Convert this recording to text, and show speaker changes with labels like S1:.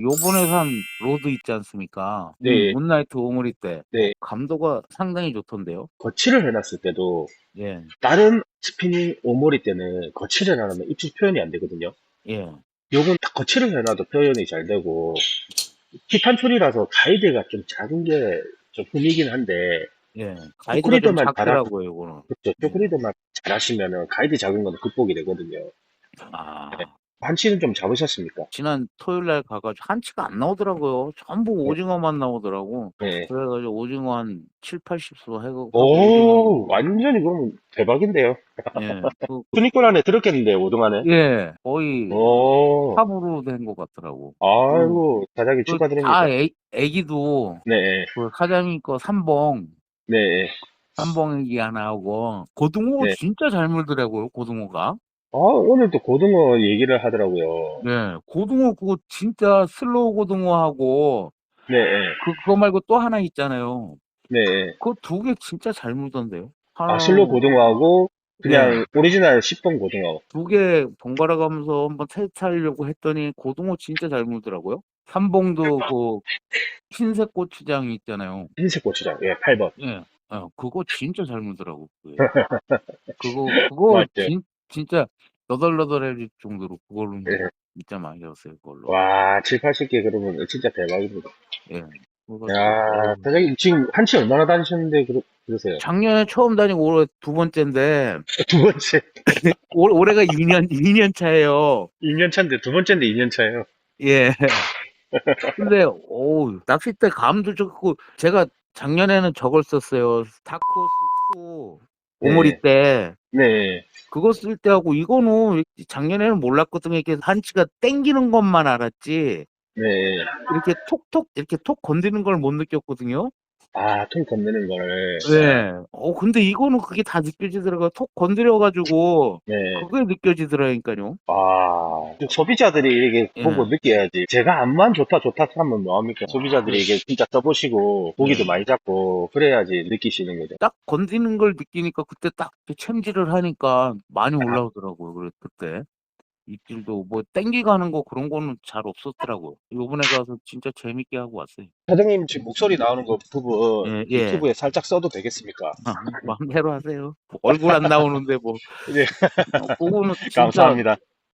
S1: 요번에 산 로드 있지 않습니까?
S2: 네.
S1: 이 문나이트 오므리 때
S2: 네.
S1: 감도가 상당히 좋던데요.
S2: 거치를 해놨을 때도
S1: 예,
S2: 다른 스피닝 오모리 때는 거치를 해놓으면 입질 표현이 안 되거든요.
S1: 예,
S2: 요건 딱 거치를 해놔도 표현이 잘 되고 티탄툴이라서 가이드가 좀 작은 게 좀 흠이긴 한데
S1: 예. 가이드가 좀
S2: 초콜릿만
S1: 작더라고요, 이거는.
S2: 그렇죠. 초콜릿만 잘 하시면은 가이드 작은 건 극복이 되거든요.
S1: 아,
S2: 한치는 좀 잡으셨습니까?
S1: 지난 토요일 날 가가지고 한치가 안 나오더라고요. 전부 오징어만 나오더라고.
S2: 네.
S1: 그래가지고 오징어 한 7, 80수 해가지고.
S2: 오, 완전히 그러면 대박인데요.
S1: 예, 그,
S2: 순위권 안에 들었겠는데요, 오동안에.
S1: 예, 거의
S2: 오,
S1: 탑으로 된 것 같더라고.
S2: 아이고, 사장님
S1: 그
S2: 축하드립니다.
S1: 다 애, 애기도
S2: 네,
S1: 그 사장님 거 삼봉
S2: 네.
S1: 삼봉 애기 하나 하고 고등어
S2: 네.
S1: 진짜 잘 물더라고요 고등어가
S2: 아, 오늘 또 고등어 얘기를 하더라고요.
S1: 네 고등어 그거 진짜 슬로우 고등어하고
S2: 네,
S1: 그 그거 말고 또 하나 있잖아요
S2: 네.
S1: 그두개 진짜 잘 물던데요
S2: 아, 실로 고등어하고 그냥
S1: 네.
S2: 오리지널 10번 고등어.
S1: 두개 번갈아 가면서 한번 테스트하려고 했더니 고등어 진짜 잘 물더라고요 삼봉도 그 흰색 고추장 있잖아요
S2: 흰색 고추장, 예, 8 번.
S1: 예, 어, 그거 진짜 잘 물더라고. 그게. 그거, 그거
S2: 맞죠.
S1: 진, 진짜 너덜너덜해질 정도로 그걸로
S2: 예.
S1: 진짜 많이 했어요, 그걸로.
S2: 와, 7, 80개 그러면 진짜 대박입니다.
S1: 예.
S2: 야, 사장님 지금 한치 얼마나 다니셨는데 그러, 그러세요?
S1: 작년에 처음 다니고 올해 두 번째인데,
S2: 두 번째.
S1: 올, 올해가 2년, 2년 차예요.
S2: 2년 차인데, 두 번째인데 2년 차예요.
S1: 예. 근데, 오 낚싯대 감도 좋고, 제가 작년에는 저걸 썼어요. 다코스 2 오모리
S2: 네.
S1: 때.
S2: 네.
S1: 그거 쓸 때하고 이거는 작년에는 몰랐거든요. 이렇게 한치가 땡기는 것만 알았지.
S2: 네.
S1: 이렇게 톡톡 이렇게 톡 건드는 걸 못 느꼈거든요.
S2: 아, 통 건드는 거를.
S1: 네. 어 근데 이거는 그게 다 느껴지더라고요. 톡 건드려 가지고
S2: 네.
S1: 그게 느껴지더라니까요.
S2: 아, 소비자들이 이렇게
S1: 예.
S2: 보고 느껴야지. 제가 암만 좋다, 좋다 하면 뭐합니까? 소비자들이 이게 진짜 써보시고, 고기도
S1: 예.
S2: 많이 잡고, 그래야지 느끼시는 거죠.
S1: 딱 건드는 걸 느끼니까 그때 딱 이렇게 챔질을 하니까 많이 올라오더라고요. 그래 그때. 입질도 뭐 땡기가는 거 그런 거는 잘 없었더라고요. 요번에 가서 진짜 재밌게 하고 왔어요.
S2: 사장님 지금 목소리 나오는 거 부분
S1: 예, 예.
S2: 유튜브에 살짝 써도 되겠습니까?
S1: 아, 마음대로 하세요. 뭐 얼굴 안 나오는데 뭐.
S2: 예.
S1: 어, 그거는 진짜
S2: 감사합니다.